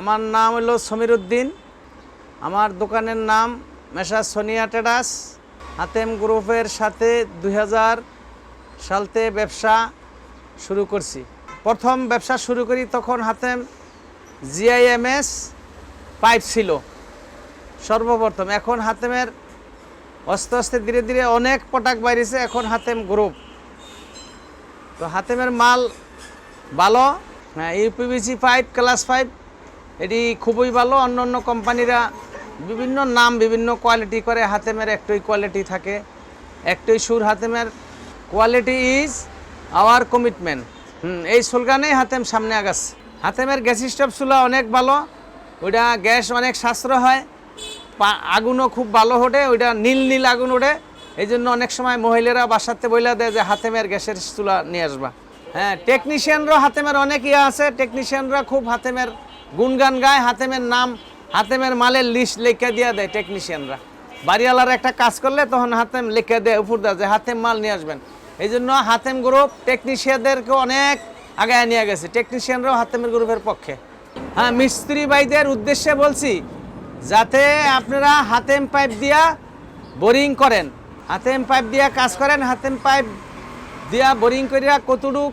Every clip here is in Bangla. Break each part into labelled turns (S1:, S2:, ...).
S1: আমার নাম হলো সমীর উদ্দিন আমার দোকানের নাম মেশা সোনিয়া ট্রেডার্স হাতেম গ্রুপের সাথে দু হাজার সালতে ব্যবসা শুরু করছি। প্রথম ব্যবসা শুরু করি তখন হাতেম জিআইএমএস পাইপ ছিল। সর্বপ্রথম এখন হাতেমের আস্তে আস্তে ধীরে ধীরে অনেক প্রোডাক্ট বাইরেছে এখন হাতেম গ্রুপ। তো হাতেমের মাল ভালো হ্যাঁ ইউপিভিসি পাইপ, ক্লাস পাইপ এটি খুবই ভালো। অন্য অন্য কোম্পানিরা বিভিন্ন নাম, বিভিন্ন কোয়ালিটি করে, হাতেমের একটাই কোয়ালিটি থাকে। একটাই সুর হাতেমের। Quality is our commitment hmm, এই স্লোগানেই হাতেম সামনে আগাচ্ছে। হাতেমের গ্যাস স্টোভ চুলা অনেক ভালো। ওইটা গ্যাস অনেক সাশ্রয় হয়। আগুনও খুব ভালো ওঠে। ওইটা নীল নীল আগুন ওঠে। এই জন্য অনেক সময় মহিলারা বাসাতে বইলা দেয় যে হাতেমের গ্যাসের চুলা নিয়ে আসবা। হ্যাঁ টেকনিশিয়ানরাও হাতেমের অনেক ইয়ে আছে। টেকনিশিয়ানরা খুব হাতেমের গুনগান গায়, হাতেমের নাম, হাতেমের মালের লিস্ট লিখে দিয়ে দেয় টেকনিশিয়ানরা বাড়িওয়ালার একটা কাজ করলে তখন হাতেম লিখে দেয় উপর দেয় যে হাতেম মাল নিয়ে আসবেন। এই জন্য হাতেম গ্রুপ টেকনিশিয়ানদেরকে অনেক আগায় নিয়ে গেছে। টেকনিশিয়ানরাও হাতেমের গ্রুপের পক্ষে। হ্যাঁ মিস্ত্রি ভাইদের উদ্দেশ্যে বলছি, যাতে আপনারা হাতেম পাইপ দিয়া বোরিং করেন। হাতেম পাইপ দিয়া কাজ করেন, হাতেম পাইপ দিয়া বোরিং করিয়া কতটুক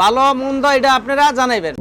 S1: ভালো, মন্দ, এটা আপনারা জানাইবেন।